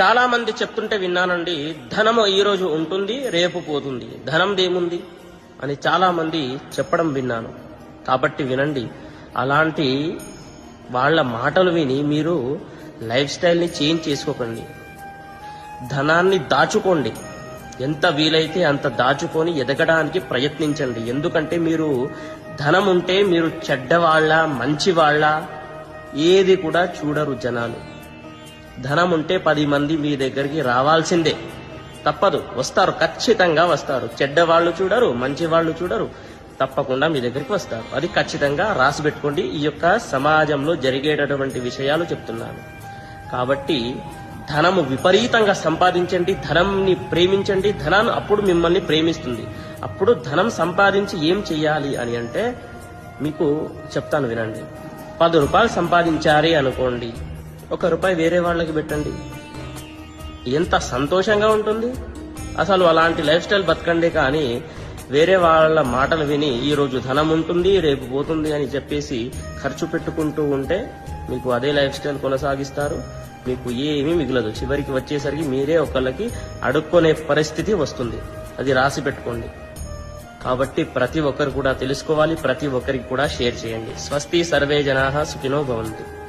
చాలా మంది చెప్తుంటే విన్నానండి ధనము ఈ రోజు ఉంటుంది రేపు పోతుంది. ధనం దేముంది? అని చాలా మంది చెప్పడం విన్నాను. కాబట్టి వినండి అలాంటి వాళ్ళ మాటలు విని మీరు లైఫ్ స్టైల్ని చేంజ్ చేసుకోకండి. ధనాన్ని దాచుకోండి. ఎంత వీలైతే అంత దాచుకొని ఎదగడానికి ప్రయత్నించండి. ఎందుకంటే మీరు ధనం ఉంటే మీరు చెడ్డవాళ్ళ మంచివాళ్ళ ఏది కూడా చూడరు జనాలు. ధనం ఉంటే పది మంది మీ దగ్గరికి రావాల్సిందే. తప్పదు. వస్తారు. ఖచ్చితంగా వస్తారు. చెడ్డ వాళ్ళు చూడరు మంచి వాళ్ళు చూడరు. తప్పకుండా మీ దగ్గరికి వస్తారు. అది ఖచ్చితంగా రాసి పెట్టుకోండి. ఈ యొక్క సమాజంలో జరిగేటటువంటి విషయాలు చెప్తున్నాను. కాబట్టి ధనము విపరీతంగా సంపాదించండి ధనంని ప్రేమించండి. ధనాన్ని అప్పుడు మిమ్మల్ని ప్రేమిస్తుంది. అప్పుడు ధనం సంపాదించి ఏం చెయ్యాలి అని అంటే మీకు చెప్తాను వినండి. పది రూపాయలు సంపాదించాలి అనుకోండి. ఒక రూపాయి వేరే వాళ్ళకి పెట్టండి. ఎంత సంతోషంగా ఉంటుంది. అసలు అలాంటి లైఫ్ స్టైల్ బతకండి కానీ వేరే వాళ్ళ మాటలు విని ఈరోజు ధనం ఉంటుంది రేపు పోతుంది అని చెప్పేసి ఖర్చు పెట్టుకుంటూ ఉంటే మీకు అదే లైఫ్ స్టైల్ కొనసాగిస్తారు. మీకు ఏమీ మిగలదు. చివరికి వచ్చేసరికి మీరే ఒకళ్ళకి అడుక్కునే పరిస్థితి వస్తుంది. అది రాసి పెట్టుకోండి. కాబట్టి ప్రతి ఒక్కరు కూడా తెలుసుకోవాలి ప్రతి ఒక్కరికి కూడా షేర్ చేయండి. స్వస్తి సర్వే జనా సుఖినో భవంతు.